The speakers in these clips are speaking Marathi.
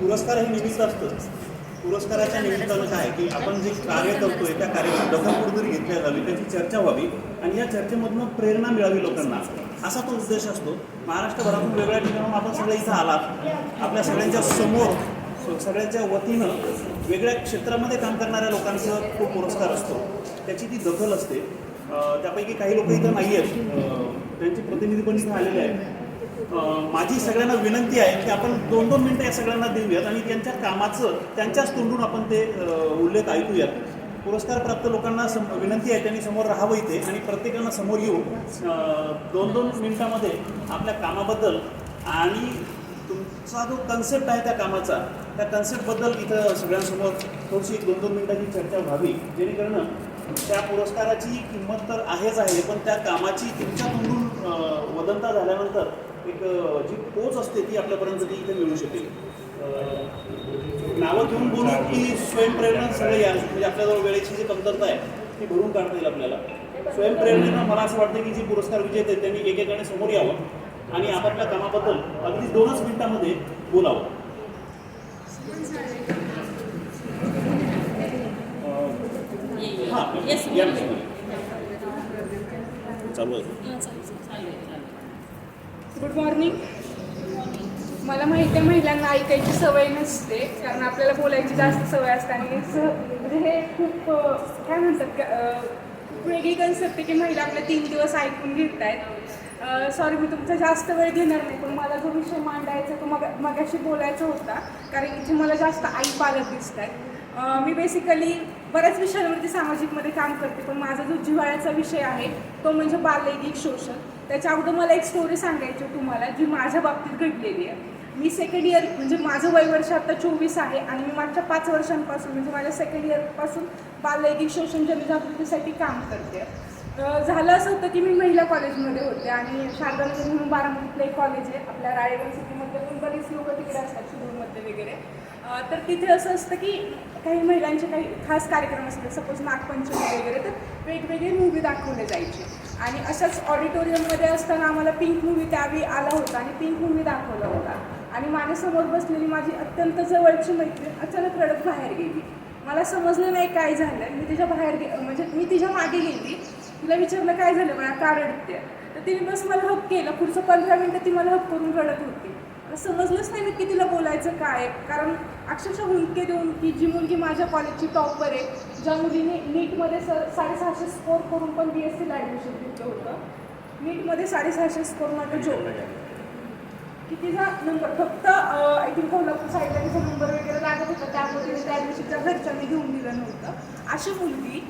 पुरस्कार हे निमित्त असतं पुरस्काराच्या निमित्तानं काय की आपण जे कार्य करतोय त्या कार्याची दखल कुठेतरी घेतल्या जावी त्याची चर्चा व्हावी आणि या चर्चेमधनं प्रेरणा मिळावी लोकांना असा तो उद्देश असतो. महाराष्ट्रभरातून वेगळ्या ठिकाणून आपण सगळे इथं आलात. आपल्या सगळ्यांच्या समोर सगळ्यांच्या वतीनं वेगळ्या क्षेत्रामध्ये काम करणाऱ्या लोकांचा तो पुरस्कार असतो. त्याची ती दखल असते. त्यापैकी काही लोक इथं नाही आहेत त्यांचे प्रतिनिधी पण इथं आलेले आहेत. माझी सगळ्यांना विनंती आहे की आपण दोन दोन मिनटं या सगळ्यांना देऊयात आणि त्यांच्या कामाचं त्यांच्याच तोंडून आपण ते उल्लेख ऐकूयात. पुरस्कार प्राप्त लोकांना सम विनंती आहे त्यांनी समोर राहावं इथे आणि प्रत्येकानं समोर येऊन दोन दोन मिनटामध्ये आपल्या कामाबद्दल आणि तुमचा जो कन्सेप्ट आहे त्या कामाचा त्या कन्सेप्टबद्दल इथं सगळ्यांसमोर थोडीशी दोन दोन मिनिटाची चर्चा व्हावी. जेणेकरून त्या पुरस्काराची किंमत तर आहेच आहे पण त्या कामाची तुमच्या तोंडून वदंता झाल्यानंतर एक जी पोच असते ती आपल्यापर्यंत ती इथे मिळू शकेल. नावं घेऊन बोलू की स्वयंप्रेरणा सगळे या म्हणजे आपल्याजवळ वेळेची जी कमतरता आहे ती भरून काढता येईल आपल्याला. स्वयंप्रेरणेनं मला असं वाटतं की जी पुरस्कार विजेते त्यांनी एकेकाने समोर यावं आणि आपापल्या कामाबद्दल अगदी दोनच मिनिटामध्ये बोलावं. हां. चालू आहे. गुड मॉर्निंग मला माहिती आहे महिलांना ऐकायची सवय नसते कारण आपल्याला बोलायची जास्त सवय असते आणि स- म्हणजे हे खूप काय म्हणतात का, खूप वेगळी कन्सेप्ट आहे की महिला आपल्या तीन दिवस ऐकून घेत आहेत सॉरी मी तुमचा जास्त वेळ घेणार नाही पण मला जो विषय मांडायचा तो मग मगाशी बोलायचा होता कारण इथे मला जास्त आई पालक दिसत आहेत मी बेसिकली बऱ्याच विषयांवरती सामाजिकमध्ये काम करते पण माझा जो जिव्हाळ्याचा विषय आहे तो म्हणजे बाललैंगिक शोषण. त्याच्या अगोदर मला एक स्टोरी सांगायची आहे तुम्हाला जी माझ्या बाबतीत घडलेली आहे. मी सेकंड इयर म्हणजे माझं वय वर्ष आता चोवीस आहे आणि मी मागच्या पाच वर्षांपासून म्हणजे माझ्या सेकंड इयरपासून बाललैंगिक शोषण जनजागृतीसाठी काम करते. झालं असं होतं की मी महिला कॉलेजमध्ये होते आणि शारदानगर म्हणून बारामतीतलं एक कॉलेज आहे आपल्या रायगड सिटीमध्ये पण बरीच लोक तिकडे असतात शिरूरमध्ये वगैरे. तर तिथे असं असतं की काही महिलांचे काही खास कार्यक्रम असतात सपोज नागपंचमी वगैरे तर वेगवेगळे मूवी दाखवले जायचे. आणि अशाच ऑडिटोरियममध्ये असताना आम्हाला पिंक मूवी त्यावेळी आला होता आणि पिंक मूवी दाखवला होता. आणि माझ्यासमोर बसलेली माझी अत्यंत जवळची मैत्रीण अचानक रडत बाहेर गेली. मला समजलं नाही काय झालं मी तिच्या बाहेर गे म्हणजे मी तिच्यामागे गेली. तिला विचारलं काय झालं मला का रडते तर तिने बस मला हक केलं. पुढचं पंधरा मिनटं ती मला हक करून रडत होती. समजलंच नाही नक्की तिला बोलायचं काय कारण अक्षरशः हुंके देऊन की जी मुलगी माझ्या कॉलेजची टॉपर आहे ज्या मुलीने नीटमध्ये स साडेसहाशे स्कोर करून पण बी एस सीला ॲडमिशन घेतलं होतं नीटमध्ये साडेसहाशे स्कोर माझं जो की तिचा नंबर फक्त आय थिंक कोल्हापूर साईडला तिचा नंबर वगैरे लागत होता. त्यामुळे तिने त्या दिवशीच्या घरच्यांनी घेऊन दिलं नव्हतं. अशी मुलगी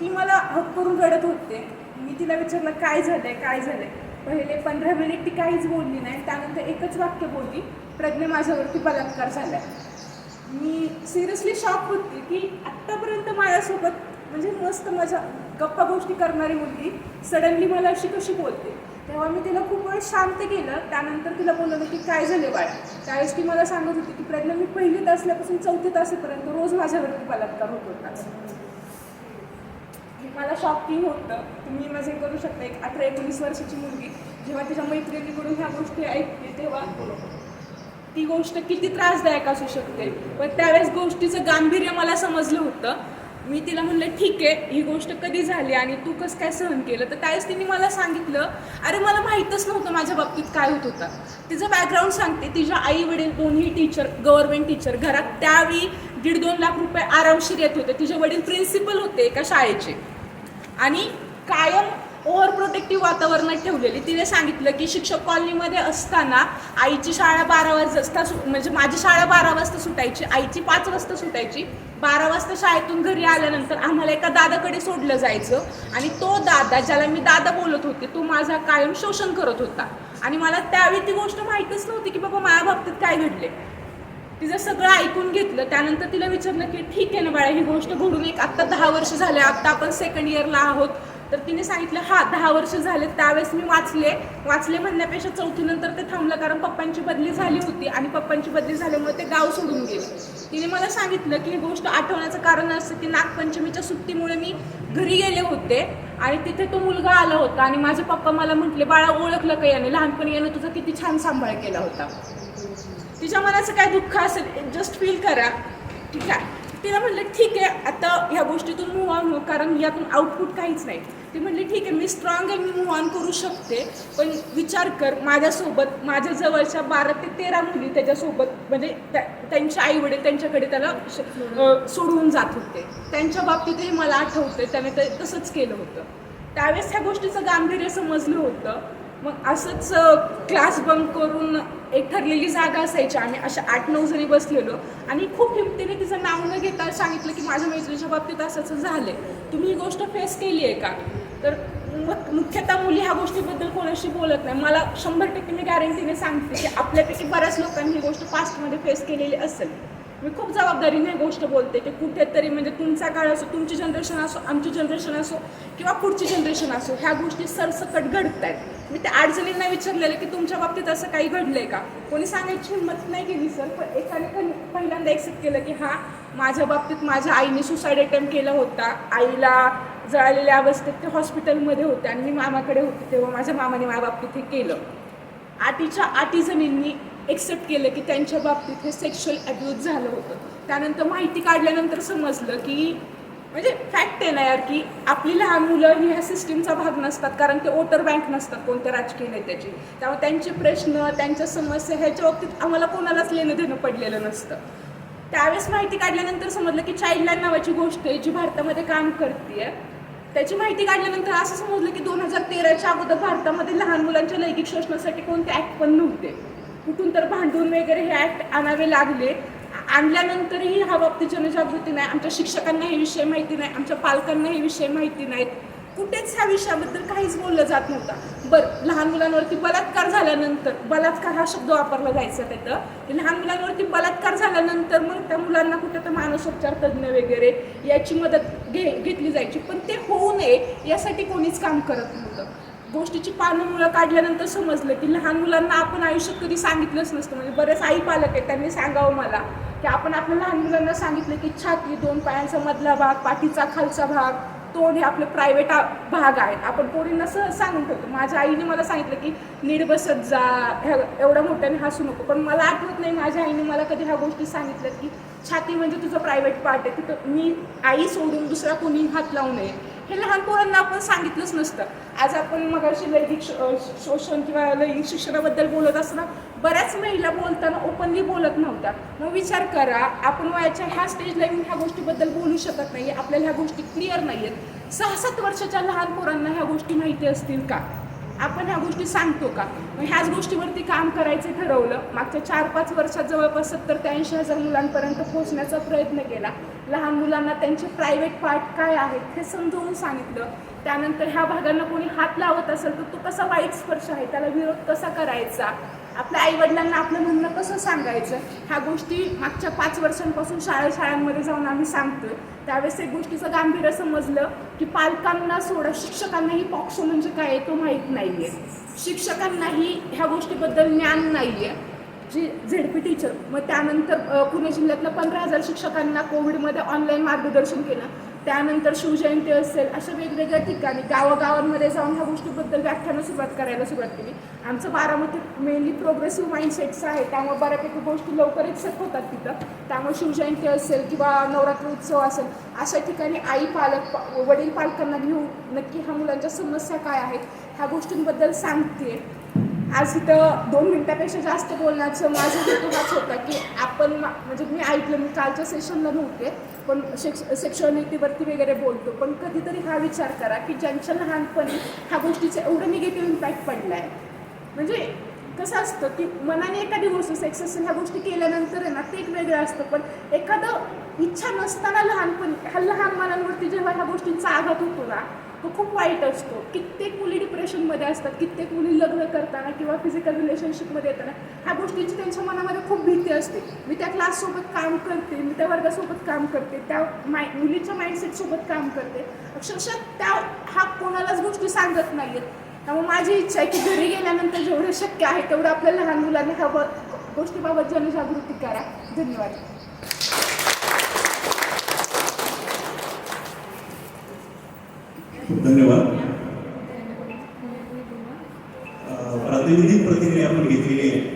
ती मला हक करून रडत होते. मी तिला विचारलं काय झालंय? काय झालंय? पहिले पंधरा मिनिट ती काहीच बोलली नाही. त्यानंतर एकच वाक्य बोलली प्रज्ञा माझ्यावरती बलात्कार झालाय. मी सिरियसली शॉक होती की आत्तापर्यंत माझ्यासोबत म्हणजे मस्त माझ्या गप्पा गोष्टी करणारी मुलगी सडनली मला अशी कशी बोलते. तेव्हा मी तिला खूप वेळ शांत केलं. त्यानंतर तिला बोललं की काय झाले बाळ? त्यावेळेस ती मला सांगत होती की प्रज्ञा मी पहिलीत असल्यापासून चौथीत असेपर्यंत रोज माझ्यावरती बलात्कार होत होता. मला शॉकिंग होतं. तुम्ही इमॅजिन करू शकता एक अठरा एकोणीस वर्षाची मुलगी जेव्हा तिच्या मैत्रिणीकडून ह्या गोष्टी ऐकते तेव्हा ती गोष्ट किती त्रासदायक असू शकते. पण त्यावेळेस गोष्टीचं गांभीर्य मला समजलं होतं. मी तिला म्हणलं ठीक आहे ही गोष्ट कधी झाली आणि तू कसं काय सहन केलं? तर त्यावेळेस तिने मला सांगितलं अरे मला माहीतच नव्हतं माझ्या बाबतीत काय होत होतं. तिचं बॅकग्राऊंड सांगते तिच्या आई वडील दोन्ही टीचर गव्हर्नमेंट टीचर घरात त्यावेळी दीड दोन लाख रुपये आरामशीर येत होते. तिचे वडील प्रिन्सिपल होते एका शाळेचे. आणि कायम ओव्हर प्रोटेक्टिव्ह वातावरणात ठेवलेली. तिने सांगितलं की शिक्षक कॉलनीमध्ये असताना आईची शाळा बारा वाजता सु म्हणजे माझी शाळा बारा वाजता सुटायची आईची पाच वाजता सुटायची. बारा वाजता शाळेतून घरी आल्यानंतर आम्हाला एका दादाकडे सोडलं जायचं आणि तो दादा ज्याला मी दादा बोलत होते तो माझा कायम शोषण करत होता. आणि मला त्यावेळी ती गोष्ट माहीतच नव्हती की बाबा माझ्या बाबतीत काय घडले तिचं सगळं ऐकून घेतलं त्यानंतर तिला विचारलं की ठीक आहे ना बाळा ही गोष्ट घडून एक आत्ता दहा वर्ष झाले आत्ता आपण सेकंड इयरला आहोत. तर तिने सांगितलं हा दहा वर्ष झाले त्यावेळेस मी वाचले. वाचले म्हणण्यापेक्षा चौथीनंतर ते थांबलं कारण पप्पांची बदली झाली होती आणि पप्पांची बदली झाल्यामुळे ते गाव सोडून गेले. तिने मला सांगितलं की ही गोष्ट आठवण्याचं कारण असं की नागपंचमीच्या सुट्टीमुळे मी घरी गेले होते आणि तिथे तो मुलगा आला होता आणि माझे पप्पा मला म्हटले बाळा ओळखलं का याने? लहानपणी यानं तुझा किती छान सांभाळ केला होता. तिच्या मनाचं काय दुःख असेल जस्ट फील करा. ठीक आहे? तिला म्हटलं ठीक आहे आता ह्या गोष्टीतून मूव ऑन हो कारण यातून आउटपुट काहीच नाही. ती म्हणली ठीक आहे मी स्ट्रॉंग आहे मी मूव ऑन करू शकते पण विचार कर माझ्यासोबत माझ्या जवळच्या बारा ते तेरा मुली त्याच्यासोबत म्हणजे त्या- त्यांचे आई वडील त्यांच्याकडे त्याला श- जात होते. त्यांच्या बाबतीतही मला आठवते त्याने ते तसंच केलं होतं. त्यावेळेस ह्या गोष्टीचं गांभीर्य समजलं होतं. मग असंच क्लास बंक करून एक ठरलेली जागा असायची. आम्ही अशा आठ नऊ जणी बसलेलो. आणि खूप हिमतीने तिचं नाव न घेता सांगितलं की माझ्या मैत्रिणीच्या बाबतीत असं असं झालं तुम्ही ही गोष्ट फेस केली आहे का? तर मग मुख्यतः मुली ह्या गोष्टीबद्दल कोणाशी बोलत नाही. मला शंभर टक्के मी गॅरंटीने सांगते की आपल्यापैकी बऱ्याच लोकांनी ही गोष्ट पास्टमध्ये फेस केलेली असेल. मी खूप जबाबदारीने ही गोष्ट बोलते की कुठेतरी म्हणजे तुमचा काळ असो तुमची जनरेशन असो आमची जनरेशन असो किंवा पुढची जनरेशन असो ह्या गोष्टी सरसकट घडत आहेत मी त्या अडचणींना विचारलेलं की तुमच्या बाबतीत असं काही घडलंय का? कोणी सांगायची हिंमत नाही केली सर पण एकाने पहिल्यांदा एक्सेप्ट केलं की हा माझ्या बाबतीत माझ्या आईने सुसाईड अटेम्प्ट केला होता. आईला जळालेल्या अवस्थेत ते हॉस्पिटलमध्ये होते आणि मी मामाकडे होते तेव्हा माझ्या मामाने माझ्या बाबतीत हे केलं. आटीच्या आटी जणींनी एक्सेप्ट केलं की त्यांच्या बाबतीत हे सेक्शुअल अब्यूज झालं होतं. त्यानंतर माहिती काढल्यानंतर समजलं की म्हणजे फॅक्ट आहे ना यार की आपली लहान मुलं ही ह्या सिस्टीमचा भाग नसतात. कारण ते वोटर बँक नसतात कोणत्या राजकीय नेत्याची. त्यामुळे त्यांचे प्रश्न त्यांच्या समस्या ह्याच्या बाबतीत आम्हाला कोणालाच लेणं देणं पडलेलं नसतं. त्यावेळेस माहिती काढल्यानंतर समजलं की चाइल्डलाईन नावाची गोष्ट आहे जी भारतामध्ये काम करते त्याची माहिती काढल्यानंतर असं समजलं की दोन हजार तेराच्या अगोदर भारतामध्ये लहान मुलांच्या लैंगिक शोषणासाठी कोणते ॲक्ट पण नव्हते. कुठून तर भांडून वगैरे हे ॲक्ट आणावे लागले. आणल्यानंतरही ह्या बाबतीत जनजागृती नाही. आमच्या शिक्षकांना हे विषय माहिती नाही. आमच्या पालकांना हे विषय माहिती नाहीत. कुठेच ह्या विषयाबद्दल काहीच बोललं जात नव्हतं. बरं लहान मुलांवरती बलात्कार झाल्यानंतर बलात्कार हा शब्द वापरला जायचा त्यात लहान मुलांवरती बलात्कार झाल्यानंतर मग त्या मुलांना कुठं तर मानसोपचार तज्ज्ञ वगैरे याची मदत घे घेतली जायची. पण ते होऊ नये यासाठी कोणीच काम करत नव्हतं. गोष्टीची पानं मुलं काढल्यानंतर समजलं की लहान मुलांना आपण आयुष्यात कधी सांगितलंच नसतं. म्हणजे बरेच आई पालक आहेत त्यांनी सांगावं मला. की आपण आपल्या लहान मुलांना सांगितलं की छाती दोन पायांचा मधला भाग पाठीचा खालचा भाग तोंड हे आपले प्रायव्हेट भाग आहेत. आपण पोरींना सहज सांगून ठेवतो. माझ्या आईने मला सांगितलं की नीड बसत जा ह्या एवढ्या मोठ्याने हसू नको. पण मला आठवत नाही माझ्या आईने मला कधी ह्या गोष्टी सांगितल्या की छाती म्हणजे तुझं प्रायव्हेट पार्ट आहे. तिथं मी आई सोडून दुसरा कोणी हात लावू नये. हे लहान पोरांना आपण सांगितलंच नसतं. आज आपण मगाशी लैंगिक शो- शोषण किंवा लैंगिक शिक्षणाबद्दल बोलत असताना बऱ्याच महिला बोलताना ओपनली बोलत नव्हत्या. मग विचार करा आपण वयाच्या ह्या स्टेजला येऊन ह्या गोष्टीबद्दल बोलू शकत नाही आपल्याला ह्या गोष्टी क्लिअर नाही आहेत सहा सात वर्षाच्या लहान पोरांना ह्या गोष्टी माहिती असतील का? आपण ह्या गोष्टी सांगतो का? मग ह्याच गोष्टीवरती काम करायचं ठरवलं. मागच्या चार पाच वर्षात जवळपास सत्तर ते ऐंशी हजार मुलांपर्यंत पोहोचण्याचा प्रयत्न केला. लहान मुलांना त्यांचे प्रायव्हेट पार्ट काय आहेत हे समजावून सांगितलं. त्यानंतर ह्या भागांना कोणी हात लावत असेल तर तो कसा वाईट स्पर्श आहे? त्याला विरोध कसा करायचा? आपल्या आईवडिलांना आपलं म्हणणं कसं सांगायचं? ह्या गोष्टी मागच्या पाच वर्षांपासून शाळा शाळांमध्ये जाऊन आम्ही सांगतोय. त्यावेळेस एक गोष्टीचं गांभीर्य समजलं की पालकांना सोडा शिक्षकांनाही पॉक्सो म्हणजे काय तो माहीत नाही आहे शिक्षकांनाही ह्या गोष्टीबद्दल ज्ञान नाही आहे जी झेड पी टीचर मग त्यानंतर पुणे जिल्ह्यातल्या पंधरा हजार शिक्षकांना कोविडमध्ये ऑनलाईन मार्गदर्शन केलं. त्यानंतर शिवजयंती असेल अशा वेगवेगळ्या ठिकाणी गावागावांमध्ये जाऊन ह्या गोष्टीबद्दल व्याख्यानं सुरुवात करायला सुरुवात केली. आमचं बारामती मेनली प्रोग्रेसिव्ह माइंडसेटचं आहे त्यामुळे बऱ्यापैकी गोष्टी लवकर एक्सेप्ट होतात तिथं. त्यामुळे शिवजयंती असेल किंवा नवरात्र उत्सव असेल अशा ठिकाणी आई पालक पा- वडील पालकांना घेऊन नक्की ह्या मुलांच्या समस्या काय आहेत ह्या गोष्टींबद्दल सांगते आज इथं दोन मिनिटापेक्षा जास्त बोलण्याचं माझं हेतू हाच होता की आपण म्हणजे मी ऐकलं मी कालच्या सेशनला नव्हते पण शिक्ष सेक्शुअलिटीवरती वगैरे बोलतो. पण कधीतरी हा विचार करा की ज्यांच्या लहानपणी ह्या गोष्टीचं एवढं निगेटिव्ह इम्पॅक्ट पडला आहे म्हणजे कसं असतं की मनाने एखादी गोष्ट सेक्सेस ह्या गोष्टी केल्यानंतर आहे ना ते एक वेगळं असतं. पण एखादं इच्छा नसताना लहानपणी ह्या लहान मनांवरती जेव्हा ह्या गोष्टींचा आघात होतो ना तो खूप वाईट असतो. कित्येक मुली डिप्रेशनमध्ये असतात कित्येक मुली लग्न करताना किंवा फिजिकल रिलेशनशिपमध्ये येताना ह्या गोष्टीची त्यांच्या मनामध्ये खूप भीती असते. मी त्या क्लाससोबत काम करते मी त्या वर्गासोबत काम करते त्या माय मुलीच्या माइंडसेटसोबत काम करते. अक्षरशः त्या हा कोणालाच गोष्टी सांगत नाही आहेत त्यामुळे माझी इच्छा आहे की घरी गेल्यानंतर जेवढं शक्य आहे तेवढं आपल्या लहान मुलांना ह्या गोष्टीबाबत जनजागृती करा. धन्यवाद. धन्यवाद. प्रातिनिधिक प्रतिक्रिया आपण घेतलेली आहे.